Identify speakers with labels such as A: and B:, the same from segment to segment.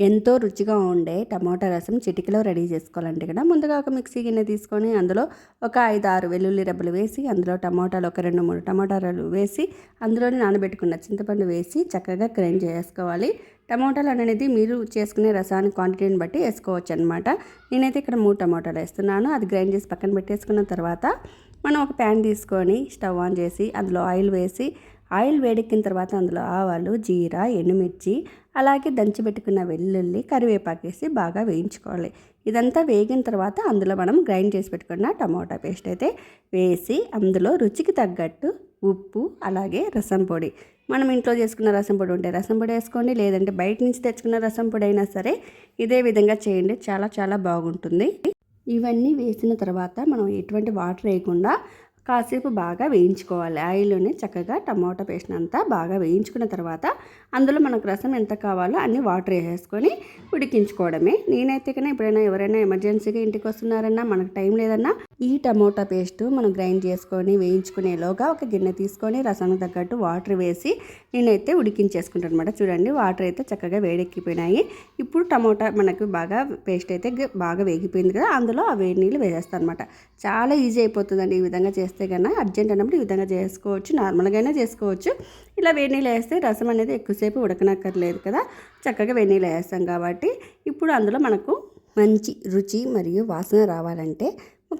A: ఎంతో రుచిగా ఉండే టమాటా రసం చిటికలో రెడీ చేసుకోవాలంటే కదా. ముందుగా ఒక మిక్సీ గిన్నె తీసుకొని అందులో ఒక ఐదు ఆరు వెల్లుల్లి రెబ్బలు వేసి అందులో టమాటాలు ఒక రెండు మూడు టమాటాలు వేసి అందులోనే నానబెట్టుకున్న చింతపండు వేసి చక్కగా గ్రైండ్ చేసుకోవాలి. టమాటాలు అనేది మీరు చేసుకునే రసాన్ని క్వాంటిటీని బట్టి వేసుకోవచ్చు అనమాట నేనైతే ఇక్కడ మూడు టమాటాలు వేస్తున్నాను. అది గ్రైండ్ చేసి పక్కన పెట్టేసుకున్న తర్వాత మనం ఒక ప్యాన్ తీసుకొని స్టవ్ ఆన్ చేసి అందులో ఆయిల్ వేసి ఆయిల్ వేడెక్కిన తర్వాత అందులో ఆవాలు జీరా ఎండుమిర్చి అలాగే దంచి పెట్టుకున్న వెల్లుల్లి కరివేపాకు వేసి బాగా వేయించుకోవాలి. ఇదంతా వేగిన తర్వాత అందులో మనం గ్రైండ్ చేసి పెట్టుకున్న టమాటా పేస్ట్ అయితే వేసి అందులో రుచికి తగ్గట్టు ఉప్పు అలాగే రసం పొడి. మనం ఇంట్లో చేసుకున్న రసం పొడి ఉంటే రసం పొడి వేసుకోండి లేదంటే బయట నుంచి తెచ్చుకున్న రసం పొడి అయినా సరే ఇదే విధంగా చేయండి చాలా చాలా బాగుంటుంది. ఇవన్నీ వేసిన తర్వాత మనం ఎటువంటి వాటర్ వేయకుండా కాసేపు బాగా వేయించుకోవాలి. ఆయిల్లోనే చక్కగా టమాటా పేస్ట్ అంతా బాగా వేయించుకున్న తర్వాత అందులో మనకు రసం ఎంత కావాలో అన్ని వాటర్ వేసేసుకొని ఉడికించుకోవడమే. నేనైతే కన్నా ఎప్పుడైనా ఎవరైనా ఎమర్జెన్సీగా ఇంటికి వస్తున్నారన్నా మనకు టైం లేదన్నా ఈ టమోటా పేస్ట్ మనం గ్రైండ్ చేసుకొని వేయించుకునేలోగా ఒక గిన్నె తీసుకొని రసం తగ్గట్టు వాటర్ వేసి నేనైతే ఉడికించేసుకుంటాను అనమాట చూడండి వాటర్ అయితే చక్కగా వేడెక్కిపోయినాయి. ఇప్పుడు టమోటా మనకు బాగా పేస్ట్ అయితే బాగా వేగిపోయింది కదా అందులో ఆ వేడి నీళ్ళు వేసేస్తాను అనమాట చాలా ఈజీ అయిపోతుందండి ఈ విధంగా చేస్తే కన్నా. అర్జెంట్ అన్నప్పుడు ఈ విధంగా చేసుకోవచ్చు నార్మల్గా అయినా చేసుకోవచ్చు. ఇలా వేడి నీళ్ళు వేస్తే రసం అనేది ఎక్కువసేపు ఉడకనక్కర్లేదు కదా. చక్కగా వేడి నీళ్ళు వేస్తాం కాబట్టి ఇప్పుడు అందులో మనకు మంచి రుచి మరియు వాసన రావాలంటే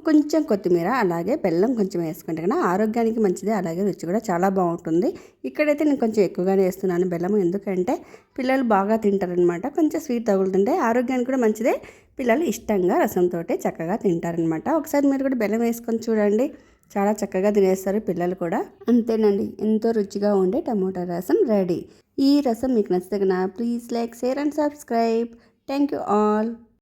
A: కొంచెం కొత్తిమీర అలాగే బెల్లం కొంచెం వేసుకుంటే కన్నా ఆరోగ్యానికి మంచిది అలాగే రుచి కూడా చాలా బాగుంటుంది. ఇక్కడైతే నేను కొంచెం ఎక్కువగానే వేస్తున్నాను బెల్లం ఎందుకంటే పిల్లలు బాగా తింటారనమాట. కొంచెం స్వీట్ తగులుతుంటే ఆరోగ్యానికి కూడా మంచిదే. పిల్లలు ఇష్టంగా రసంతో చక్కగా తింటారనమాట. ఒకసారి మీరు కూడా బెల్లం వేసుకొని చూడండి. చాలా చక్కగా తినేస్తారు పిల్లలు కూడా. అంతేనండి ఎంతో రుచిగా ఉండే టమోటా రసం రెడీ. ఈ రసం మీకు నచ్చితే please like share and subscribe. Thank you all.